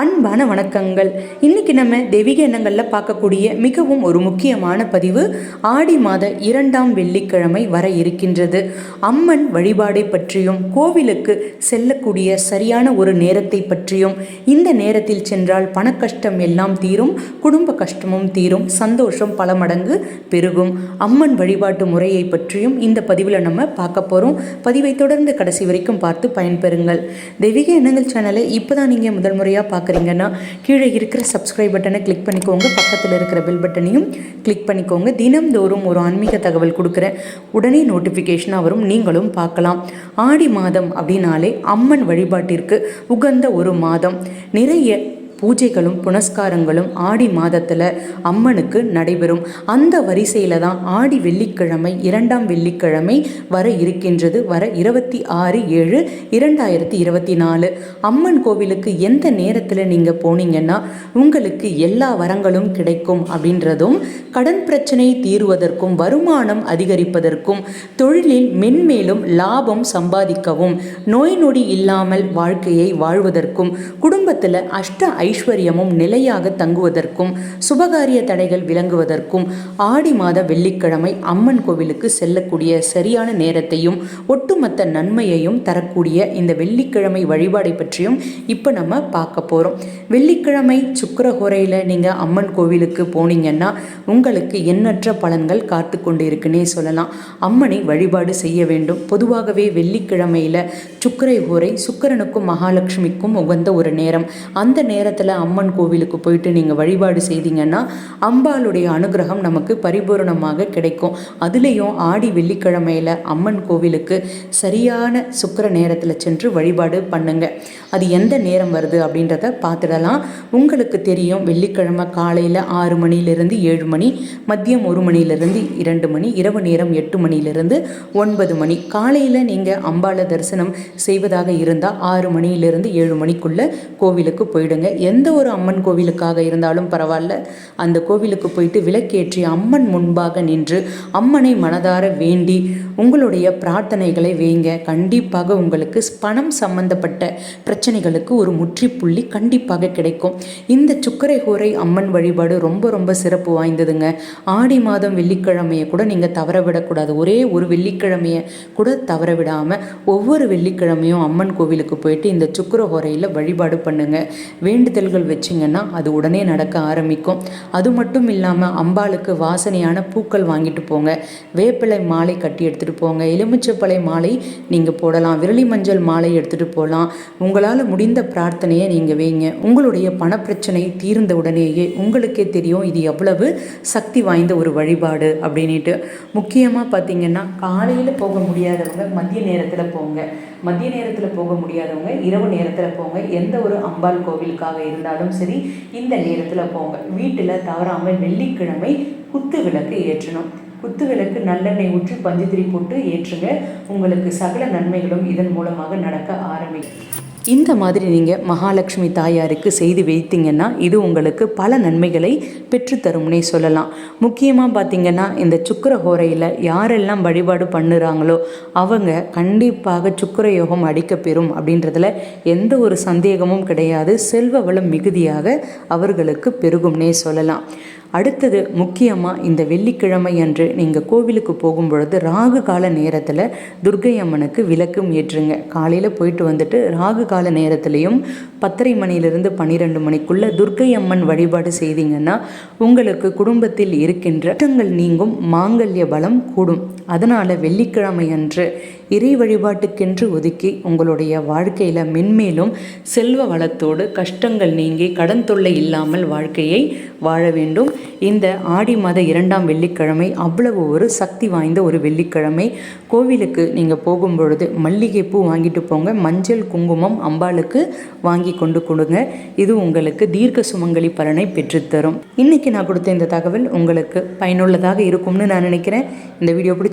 அன்பான வணக்கங்கள். இன்னைக்கு நம்ம தெய்வீக எண்ணங்களில் பார்க்கக்கூடிய மிகவும் ஒரு முக்கியமான பதிவு ஆடி மாத இரண்டாம் வெள்ளிக்கிழமை வர இருக்கின்றது. அம்மன் வழிபாடை பற்றியும் கோவிலுக்கு செல்லக்கூடிய சரியான ஒரு நேரத்தை பற்றியும் இந்த நேரத்தில் சென்றால் பணக்கஷ்டம் எல்லாம் தீரும் குடும்ப கஷ்டமும் தீரும் சந்தோஷம் பல மடங்கு பெருகும். அம்மன் வழிபாட்டு முறையை பற்றியும் இந்த பதிவில் நம்ம பார்க்க போகிறோம் பதிவை தொடர்ந்து கடைசி வரைக்கும் பார்த்து பயன்பெறுங்கள். தெய்வீக எண்ணங்கள் சேனலை இப்போ தான் நீங்கள் முதல் முறையாக பார்க்குறீங்கன்னா கீழே இருக்கிற சப்ஸ்கிரைப் பட்டனை கிளிக் பண்ணிக்கோங்க. பக்கத்தில் இருக்கிற பெல் பட்டனையும் கிளிக் பண்ணிக்கோங்க. தினம்தோறும் ஒரு ஆன்மீக தகவல் கொடுக்குறேன். உடனே நோட்டிஃபிகேஷனாக வரும். நீங்களும் பார்க்கலாம். ஆடி மாதம் அப்படின்னாலே அம்மன் வழிபாட்டிற்கு உகந்த ஒரு மாதம். நிறைய பூஜைகளும் புனஸ்காரங்களும் ஆடி மாதத்தில் அம்மனுக்கு நடைபெறும். அந்த வரிசையில் தான் ஆடி வெள்ளிக்கிழமை இரண்டாம் வெள்ளிக்கிழமை வர இருக்கின்றது. வர இருபத்தி ஆறு ஏழு இரண்டாயிரத்தி இருபத்தி நாலு. அம்மன் கோவிலுக்கு எந்த நேரத்தில் நீங்கள் போனீங்கன்னா உங்களுக்கு எல்லா வரங்களும் கிடைக்கும் அப்படின்றதும் கடன் பிரச்சனை தீருவதற்கும் வருமானம் அதிகரிப்பதற்கும் தொழிலில் மென்மேலும் லாபம் சம்பாதிக்கவும் நோய் நொடி இல்லாமல் வாழ்க்கையை வாழ்வதற்கும் குடும்பத்தில் அஷ்ட ஐ ஐஸ்வர்யமும் நிலையாக தங்குவதற்கும் சுபகாரிய தடைகள் விளங்குவதற்கும் ஆடி மாத வெள்ளிக்கிழமை அம்மன் கோவிலுக்கு செல்லக்கூடிய சரியான நேரத்தையும் ஒட்டுமொத்த நன்மையையும் தரக்கூடிய இந்த வெள்ளிக்கிழமை வழிபாடை பற்றியும் இப்போ நம்ம பார்க்க போகிறோம் வெள்ளிக்கிழமை சுக்கரஹோரையில் நீங்கள் அம்மன் கோவிலுக்கு போனீங்கன்னா உங்களுக்கு எண்ணற்ற பலன்கள் காத்து கொண்டு இருக்குன்னே சொல்லலாம். அம்மனை வழிபாடு செய்ய வேண்டும். பொதுவாகவே வெள்ளிக்கிழமையில் சுக்கரை ஹோரை சுக்கரனுக்கும் மகாலட்சுமிக்கும் உகந்த ஒரு நேரம். அந்த நேரத்தில் அம்மன் கோவிலுக்கு போயிட்டு நீங்கள் வழிபாடு செய்தீங்கன்னா அம்பாளுடைய அனுகிரகம் நமக்கு பரிபூரணமாக கிடைக்கும். அதுலேயும் ஆடி வெள்ளிக்கிழமையில் அம்மன் கோவிலுக்கு சரியான சுக்கர நேரத்தில் சென்று வழிபாடு பண்ணுங்க. அது எந்த நேரம் வருது அப்படின்றத பார்த்துடலாம். உங்களுக்கு தெரியும் வெள்ளிக்கிழமை காலையில் ஆறு மணியிலிருந்து ஏழு மணி மதியம் ஒரு மணியிலிருந்து இரண்டு மணி இரவு நேரம் எட்டு மணிலிருந்து ஒன்பது மணி. காலையில் நீங்கள் அம்பாள தரிசனம் செய்வதாக இருந்தால் ஆறு மணியிலிருந்து ஏழு மணிக்குள்ளே கோவிலுக்கு போயிடுங்க. எந்த ஒரு அம்மன் கோவிலுக்காக இருந்தாலும் பரவாயில்ல. அந்த கோவிலுக்கு போயிட்டு விளக்கேற்றி அம்மன் முன்பாக நின்று அம்மனை மனதார வேண்டி உங்களுடைய பிரார்த்தனைகளை வைங்க. கண்டிப்பாக உங்களுக்கு பணம் சம்பந்தப்பட்ட பிரச்சனைகளுக்கு ஒரு முற்றுப்புள்ளி கண்டிப்பாக கிடைக்கும். இந்த சுக்கரை ஹோரை அம்மன் வழிபாடு ரொம்ப ரொம்ப சிறப்பு வாய்ந்ததுங்க. ஆடி மாதம் வெள்ளிக்கிழமையை கூட நீங்கள் தவற விடக்கூடாது ஒரே ஒரு வெள்ளிக்கிழமையை கூட தவற விடாமல் ஒவ்வொரு வெள்ளிக்கிழமையும் அம்மன் கோவிலுக்கு போயிட்டு இந்த சுக்கர கோரையில் வழிபாடு பண்ணுங்க. வேண்டுதல்கள் வச்சிங்கன்னா அது உடனே நடக்க ஆரம்பிக்கும். அது மட்டும் இல்லாமல் அம்பாளுக்கு வாசனையான பூக்கள் வாங்கிட்டு போங்க. வேப்பிலை மாலை கட்டி எடுத்துகிட்டு போங்க. எலுமிச்சப்பழை மாலை நீங்கள் போடலாம். விரலி மஞ்சள் மாலை எடுத்துகிட்டு போகலாம் உங்களால் முடிந்த பிரார்த்தனையை நீங்கள் வைங்க. உங்களுடைய பணப்பிரச்சனை தீர்ந்த உடனேயே உங்களுக்கே தெரியும் இது எவ்வளவு சக்தி வாய்ந்த ஒரு வழிபாடு அப்படின்ட்டு முக்கியமாக பார்த்தீங்கன்னா காலையில் போக முடியாதவங்க மதிய நேரத்தில் போங்க. மதிய நேரத்தில் போக முடியாதவங்க இரவு நேரத்தில் போங்க. எந்த ஒரு அம்பாள் கோவிலுக்காக இருந்தாலும் சரி இந்த நேரத்தில் போங்க. வீட்டில் தவறாமல் வெள்ளிக்கிழமை குத்து விளக்கு ஏற்றணும். குத்து விளக்கு நல்லெண்ணெய் ஊற்றி பஞ்சுத்திரி போட்டு ஏற்றுங்க. உங்களுக்கு சகல நன்மைகளும் இதன் மூலமாக நடக்க ஆரம்பிக்கும். இந்த மாதிரி நீங்கள் மகாலட்சுமி தாயாருக்கு செய்து வைத்தீங்கன்னா இது உங்களுக்கு பல நன்மைகளை பெற்றுத்தரும்னே சொல்லலாம். முக்கியமாக பார்த்தீங்கன்னா இந்த சுக்கர ஹோரையில் யாரெல்லாம் வழிபாடு பண்ணுறாங்களோ அவங்க கண்டிப்பாக சுக்கர யோகம் அடிக்கப்பெறும் அப்படின்றதுல எந்த ஒரு சந்தேகமும் கிடையாது. செல்வ வளம் மிகுதியாக அவர்களுக்கு பெருகும்னே சொல்லலாம். அடுத்தது முக்கியமாக இந்த வெள்ளிக்கிழமை அன்று நீங்கள் கோவிலுக்கு போகும் பொழுது ராகு கால நேரத்தில் துர்கை அம்மனுக்கு விளக்கும் ஏற்றுங்க. காலையில் போயிட்டு வந்துட்டு ராகு கால நேரத்துலையும் பத்தரை மணியிலிருந்து பன்னிரெண்டு மணிக்குள்ளே துர்கை அம்மன் வழிபாடு செய்தீங்கன்னா உங்களுக்கு குடும்பத்தில் இருக்கின்ற கஷ்டங்கள் நீங்கும் மாங்கல்ய பலம் கூடும். அதனால் வெள்ளிக்கிழமை அன்று இறை வழிபாட்டுக்கென்று ஒதுக்கி உங்களுடைய வாழ்க்கையில் மென்மேலும் செல்வ வளத்தோடு கஷ்டங்கள் நீங்கி கடன் தொல்லை இல்லாமல் வாழ்க்கையை வாழ வேண்டும். இந்த ஆடி மாத இரண்டாம் வெள்ளிக்கிழமை அவ்வளவு ஒரு சக்தி வாய்ந்த ஒரு வெள்ளிக்கிழமை. கோவிலுக்கு நீங்கள் போகும் பொழுது மல்லிகைப்பூ வாங்கிட்டு போங்க. மஞ்சள் குங்குமம் அம்பாளுக்கு வாங்கி கொண்டு கொடுங்க. இது உங்களுக்கு தீர்க்க சுமங்கலி பலனை பெற்றுத்தரும். இன்னைக்கு நான் கொடுத்த இந்த தகவல் உங்களுக்கு பயனுள்ளதாக இருக்கும்னு நான் நினைக்கிறேன். இந்த வீடியோ